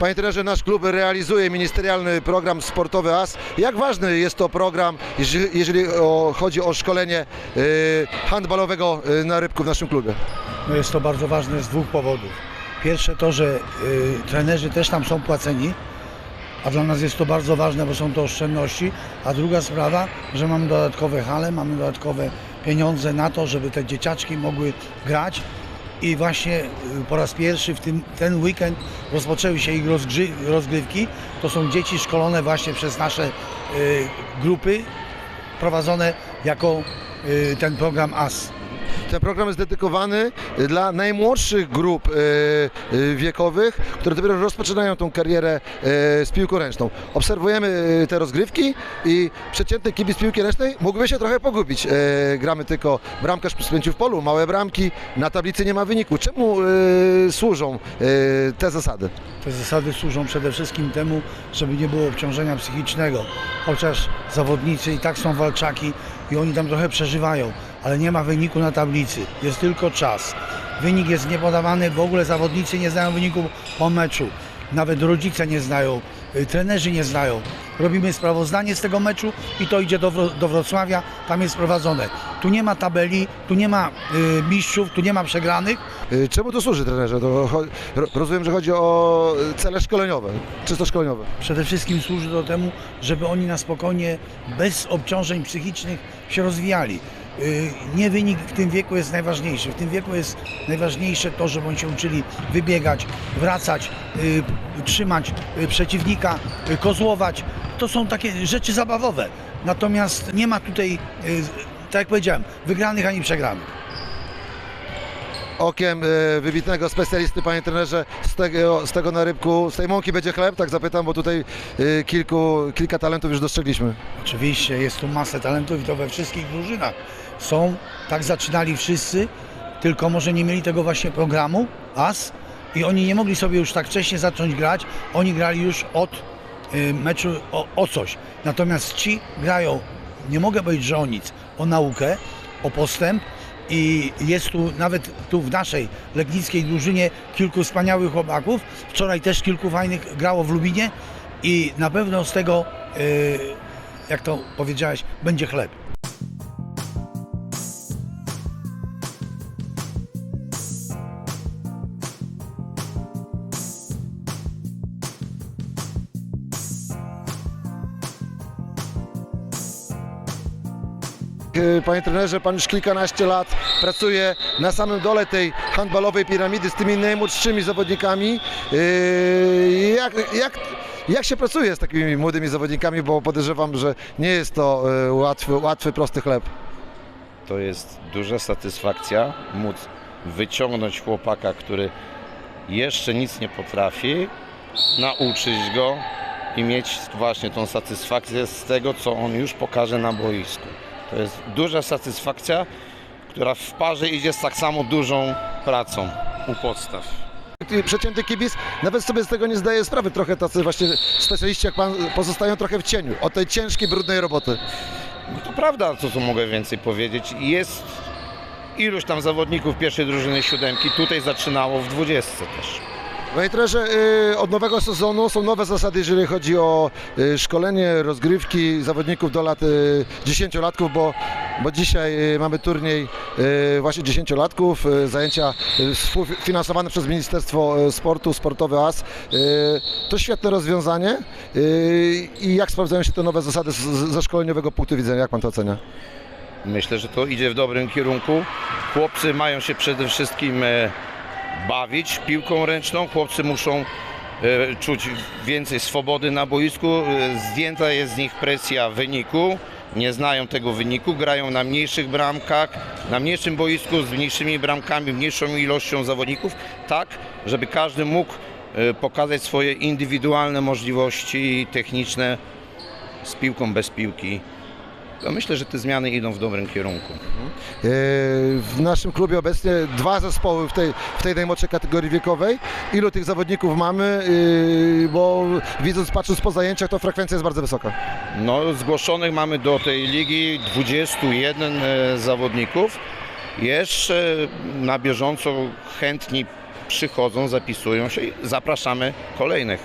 Panie trenerze, nasz klub realizuje ministerialny program sportowy AS. Jak ważny jest to program, jeżeli, chodzi o szkolenie y, handbalowego y, na rybku w naszym klubie? No jest to bardzo ważne z dwóch powodów. Pierwsze to, że y, trenerzy też tam są płaceni, a dla nas jest to bardzo ważne, bo są to oszczędności. A druga sprawa, że mamy dodatkowe hale, mamy dodatkowe pieniądze na to, żeby te dzieciaczki mogły grać. I właśnie y, po raz pierwszy w tym, ten weekend rozpoczęły się ich rozgrywki. To są dzieci szkolone właśnie przez nasze y, grupy, prowadzone jako y, ten program AS. Ten program jest dedykowany y, dla najmłodszych grup y, y, wiekowych, które dopiero rozpoczynają tą karierę z piłką ręczną. Obserwujemy te rozgrywki i przeciętny kibic piłki ręcznej mógłby się trochę pogubić. Gramy tylko bramkarz przy spięciu w polu, małe bramki, na tablicy nie ma wyniku. Czemu służą te zasady? Te zasady służą przede wszystkim temu, żeby nie było obciążenia psychicznego. Chociaż zawodnicy i tak są walczaki i oni tam trochę przeżywają, ale nie ma wyniku na tablicy, jest tylko czas. Wynik jest niepodawany, w ogóle zawodnicy nie znają wyniku po meczu. Nawet rodzice nie znają, y, trenerzy nie znają. Robimy sprawozdanie z tego meczu i to idzie do, do Wrocławia, tam jest prowadzone. Tu nie ma tabeli, tu nie ma y, mistrzów, tu nie ma przegranych, Y, Czemu to służy trenerze? To, rozumiem, że chodzi o cele szkoleniowe, czysto szkoleniowe. Przede wszystkim służy do temu, żeby oni na spokojnie, bez obciążeń psychicznych się rozwijali. Yy, Nie wynik w tym wieku jest najważniejszy. W tym wieku jest najważniejsze to, żeby oni się uczyli wybiegać, wracać, yy, trzymać yy, przeciwnika, kozłować. To są takie rzeczy zabawowe. Natomiast nie ma tutaj, tak jak powiedziałem, wygranych ani przegranych. okiem wybitnego specjalisty, panie trenerze, z tego, z tego na rybku, z tej mąki będzie chleb, tak zapytam, bo tutaj kilku, kilka talentów już dostrzegliśmy. Oczywiście jest tu masę talentów i to we wszystkich drużynach. Są, tak zaczynali wszyscy, tylko może nie mieli tego właśnie programu AS i oni nie mogli sobie już tak wcześnie zacząć grać. Oni grali już od y, meczu o, o coś. Natomiast ci grają, nie mogę powiedzieć, że o nic, o naukę, o postęp i jest tu nawet tu w naszej legnickiej drużynie kilku wspaniałych chłopaków. Wczoraj też kilku fajnych grało w Lubinie i na pewno z tego, y, jak to powiedziałeś, będzie chleb. Panie trenerze, pan już kilkanaście lat pracuje na samym dole tej handbalowej piramidy z tymi najmłodszymi zawodnikami. E, Jak, jak, jak się pracuje z takimi młodymi zawodnikami, bo podejrzewam, że nie jest to e, łatwy, łatwy prosty chleb. To jest duża satysfakcja móc wyciągnąć chłopaka, który jeszcze nic nie potrafi, nauczyć go i mieć właśnie tą satysfakcję z tego, co on już pokaże na boisku. To jest duża satysfakcja, która w parze idzie z tak samo dużą pracą u podstaw. Ty, Przeciętny kibic nawet sobie z tego nie zdaje sprawy. Trochę tacy właśnie specjaliści jak pan pozostają trochę w cieniu od tej ciężkiej, brudnej roboty. No to prawda, co tu mogę więcej powiedzieć. Jest iluś tam zawodników pierwszej drużyny siódemki, tutaj zaczynało w dwudziestce też. Panie trenerze, y, od nowego sezonu są nowe zasady, jeżeli chodzi o y, szkolenie, rozgrywki zawodników do lat y, 10-latków, bo, bo dzisiaj y, mamy turniej y, właśnie 10-latków, y, zajęcia y, współfinansowane przez Ministerstwo y, Sportu, Sportowy AS. Y, To świetne rozwiązanie y, i jak sprawdzają się te nowe zasady ze szkoleniowego punktu widzenia, jak pan to ocenia? Myślę, że to idzie w dobrym kierunku. Chłopcy mają się przede wszystkim e, bawić piłką ręczną. Chłopcy muszą e, czuć więcej swobody na boisku. E, Zdjęta jest z nich presja wyniku. Nie znają tego wyniku, grają na mniejszych bramkach, na mniejszym boisku z mniejszymi bramkami, mniejszą ilością zawodników, tak, żeby każdy mógł e, pokazać swoje indywidualne możliwości techniczne z piłką, bez piłki. To myślę, że te zmiany idą w dobrym kierunku. W naszym klubie obecnie dwa zespoły w tej, w tej najmłodszej kategorii wiekowej. Ilu tych zawodników mamy? Yy, Bo widząc, patrząc po zajęciach, to frekwencja jest bardzo wysoka. No, zgłoszonych mamy do tej ligi 21 e, zawodników. Jeszcze na bieżąco chętni przychodzą, zapisują się i zapraszamy kolejnych.